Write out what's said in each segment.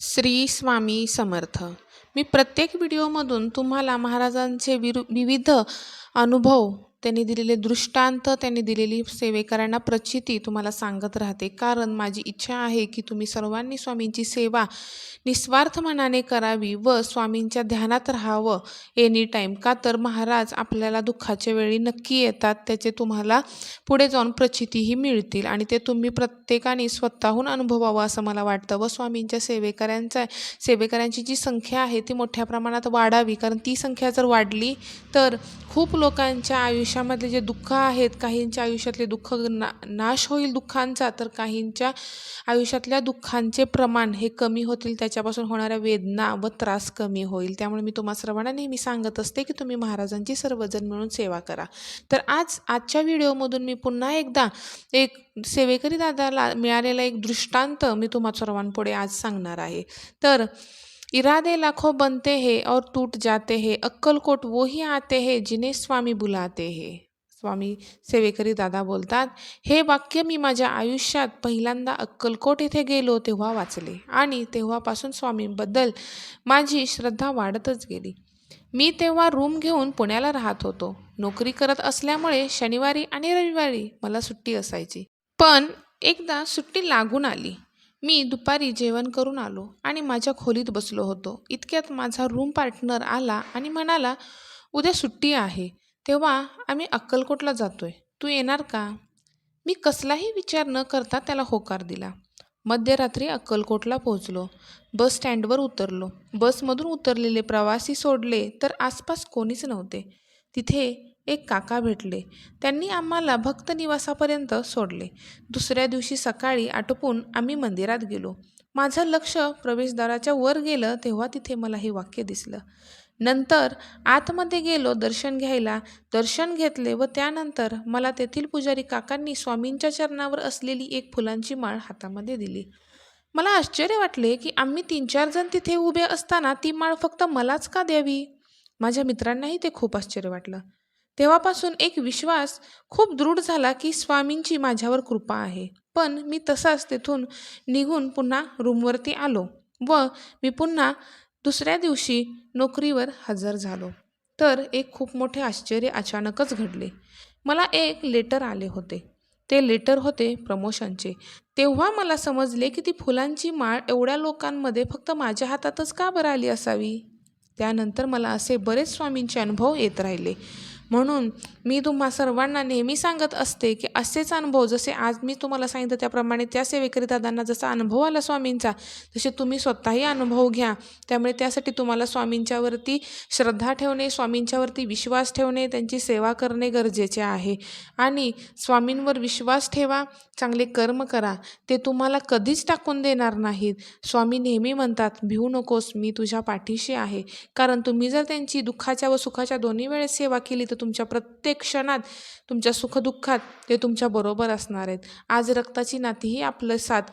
श्री स्वामी समर्थ. मी प्रत्येक व्हिडिओमधून तुम्हाला महाराजांचे विरु विविध अनुभव त्यांनी दिलेले दृष्टांत त्यांनी दिलेली सेवेकरांना प्रचिती तुम्हाला सांगत राहते. कारण माझी इच्छा आहे की तुम्ही सर्वांनी स्वामींची सेवा निस्वार्थ मनाने करावी व स्वामींच्या ध्यानात राहावं एनी टाईम का तर महाराज आपल्याला दुःखाच्या वेळी नक्की येतात त्याचे तुम्हाला पुढे जाऊन प्रचितीही मिळतील आणि ते तुम्ही प्रत्येकाने स्वतःहून अनुभवावं असं मला वाटतं व स्वामींच्या सेवेकऱ्यांचा सेवेकऱ्यांची जी संख्या आहे ती मोठ्या प्रमाणात वाढावी. कारण ती संख्या जर वाढली तर खूप लोकांच्या आयुष्यामधले जे दुःख आहेत काहींच्या आयुष्यातले दुःख ना नाश होईल दुःखांचा तर काहींच्या आयुष्यातल्या दुःखांचे प्रमाण हे कमी होतील. त्याच्यापासून होणाऱ्या वेदना व त्रास कमी होईल. त्यामुळे मी तुम्हा सर्वांना नेहमी सांगत असते की तुम्ही महाराजांची सर्वजण मिळून सेवा करा. तर आज आजच्या व्हिडिओमधून मी पुन्हा एकदा एक सेवेकरी दादाला मिळालेला एक दृष्टांत मी तुम्हा सर्वांपुढे आज सांगणार आहे. तर इरादे लाखों बनते हैं और टूट जाते हैं। अक्कलकोट वो ही आते हैं जिन्हें स्वामी बुलाते हैं। स्वामी सेवेकरी दादा बोलतात हे वाक्य मी माझ्या आयुष्यात पहिल्यांदा अक्कलकोट येथे गेलो तेव्हा वाचले आणि तेव्हापासून स्वामींबद्दल माझी श्रद्धा वाढतच गेली. मी तेव्हा रूम घेऊन पुण्याला राहत होतो. नोकरी करत असल्यामुळे शनिवारी आणि रविवारी मला सुट्टी असायची. पण एकदा सुट्टी लागून आली. मी दुपारी जेवण करून आलो आणि माझ्या खोलीत बसलो होतो. इतक्यात माझा रूम पार्टनर आला आणि म्हणाला उद्या सुट्टी आहे. तेव्हा आम्ही अक्कलकोटला जातोय. तू येणार का? मी कसलाही विचार न करता त्याला होकार दिला. मध्यरात्री अक्कलकोटला पोहोचलो. बस स्टँडवर उतरलो. बसमधून उतरलेले प्रवासी सोडले तर आसपास कोणीच नव्हते. तिथे एक काका भेटले. त्यांनी आम्हाला भक्त निवासापर्यंत सोडले. दुसऱ्या दिवशी सकाळी आटोपून आम्ही मंदिरात गेलो. माझं लक्ष प्रवेशद्वाराच्या वर गेलं तेव्हा तिथे मला हे वाक्य दिसलं. नंतर आतमध्ये गेलो दर्शन घ्यायला. दर्शन घेतले व त्यानंतर मला तेथील पुजारी काकांनी स्वामींच्या चरणावर असलेली एक फुलांची माळ हातामध्ये दिली. मला आश्चर्य वाटले की आम्ही तीन चार जण तिथे उभे असताना ती माळ फक्त मलाच का द्यावी? माझ्या मित्रांनाही ते खूप आश्चर्य वाटलं. तेव्हापासून एक विश्वास खूप दृढ झाला की स्वामींची माझ्यावर कृपा आहे. पण मी तसाच तेथून निघून पुन्हा रूमवरती आलो व मी पुन्हा दुसऱ्या दिवशी नोकरीवर हजर झालो. तर एक खूप मोठे आश्चर्य अचानकच घडले. मला एक लेटर आले होते. ते लेटर होते प्रमोशनचे. तेव्हा मला समजले की ती फुलांची माळ एवढ्या लोकांमध्ये फक्त माझ्या हातातच का बरं आली असावी? त्यानंतर मला असे बरेच स्वामींचे अनुभव येत राहिले. म्हणून मी तुम्हा सर्वांना नेहमी सांगत असते की असेच अनुभव जसे आज मी तुम्हाला सांगितलं त्याप्रमाणे त्या सेवेकरी दादांना जसा अनुभव आला स्वामींचा तसे तुम्ही स्वतःही अनुभव घ्या. त्यामुळे त्यासाठी तुम्हाला स्वामींच्यावरती श्रद्धा ठेवणे स्वामींच्यावरती विश्वास ठेवणे त्यांची सेवा करणे गरजेचे आहे. आणि स्वामींवर विश्वास ठेवा चांगले कर्म करा ते तुम्हाला कधीच टाकून देणार नाहीत. स्वामी नेहमी म्हणतात भिवू नकोस मी तुझ्या पाठीशी आहे. कारण तुम्ही जर त्यांची दुःखाच्या व सुखाच्या दोन्ही वेळेस सेवा केली तर तुमच्या प्रत्येक क्षणात तुमच्या सुखदुःखात ते तुमच्या बरोबर असणार आहेत. आज रक्ताची नातीही आपलं साथ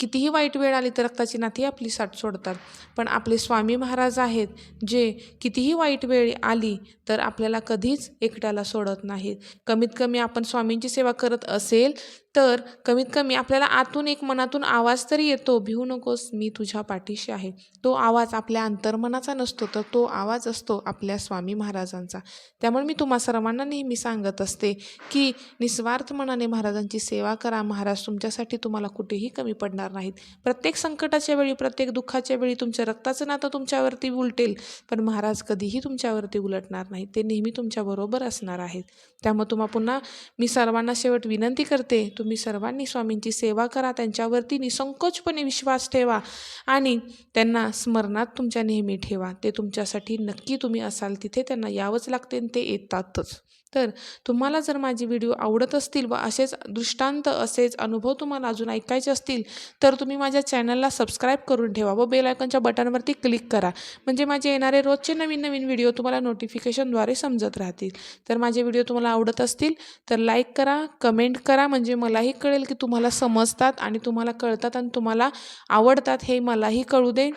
कितीही वाईट वेळ आली तर रक्ताची नाती आपली साथ सोडतात. पण आपले स्वामी महाराज आहेत जे कितीही वाईट वेळ आली तर आपल्याला कधीच एकट्याला सोडत नाहीत. कमीत कमी आपण स्वामींची सेवा करत असेल तर कमीत कमी आपल्याला आतून एक मनातून आवाज तरी येतो भिवू नकोस मी तुझ्या पाठीशी आहे. तो आवाज आपल्या अंतर्मनाचा नसतो तर तो आवाज असतो आपल्या स्वामी महाराजांचा. त्यामुळे मी तुम्हा सर्वांना नेहमी सांगत असते की निस्वार्थ मनाने महाराजांची सेवा करा. महाराज तुमच्यासाठी तुम्हाला कुठेही कमी पडणार नाहीत. प्रत्येक संकटाच्या वेळी प्रत्येक दुःखाच्या वेळी तुमच्या रक्ताचं नातं तुमच्यावरती उलटेल पण महाराज कधीही तुमच्यावरती उलटणार नाहीत. ते नेहमी तुमच्याबरोबर असणार आहेत. त्यामुळे तुम्हा पुन्हा मी सर्वांना शेवट विनंती करते तुम्ही सर्वांनी स्वामींची सेवा करा. त्यांच्यावरती निसंकोचपणे विश्वास ठेवा आणि त्यांना स्मरणात तुमच्या नेहमी ठेवा. ते तुमच्यासाठी नक्की तुम्ही असाल तिथे त्यांना यावंच लागते आणि ते येतातच तर तुम्हाला जर माझे व्हिडिओ आवडत असतील व असेच दृष्टांत असेच अनुभव तुम्हाला अजून ऐकायचे असतील तर तुम्ही माझ्या चॅनलला सबस्क्राईब करून ठेवा व बेल बटनवरती क्लिक करा. म्हणजे माझे येणारे रोजचे नवीन नवीन व्हिडिओ तुम्हाला नोटिफिकेशनद्वारे समजत राहतील. तर माझे व्हिडिओ तुम्हाला आवडत असतील तर लाईक करा कमेंट करा. म्हणजे मलाही कळेल की तुम्हाला समजतात आणि तुम्हाला कळतात आणि तुम्हाला आवडतात हे मलाही कळू दे.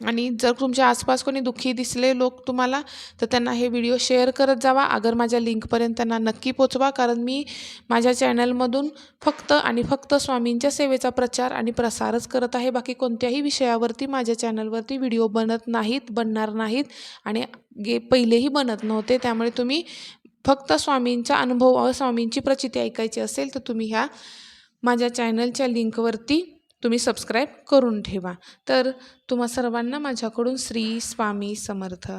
आणि जर तुमच्या आसपास कोणी दुःखी दिसले लोक तुम्हाला तर त्यांना हे व्हिडिओ शेअर करत जावा. अगर माझ्या लिंकपर्यंत त्यांना नक्की पोचवा कारण मी माझ्या चॅनलमधून फक्त आणि फक्त स्वामींच्या सेवेचा प्रचार आणि प्रसारच करत आहे. बाकी कोणत्याही विषयावरती माझ्या चॅनलवरती व्हिडिओ बनत नाहीत बनणार नाहीत आणि गे पहिलेही बनत नव्हते. त्यामुळे तुम्ही फक्त स्वामींचा अनुभव स्वामींची प्रचिती ऐकायची असेल तर तुम्ही ह्या माझ्या चॅनलच्या लिंकवरती तुम्ही सबस्क्राईब करून ठेवा. तर तुम्हा सर्वांना माझ्याकडून श्री स्वामी समर्थ.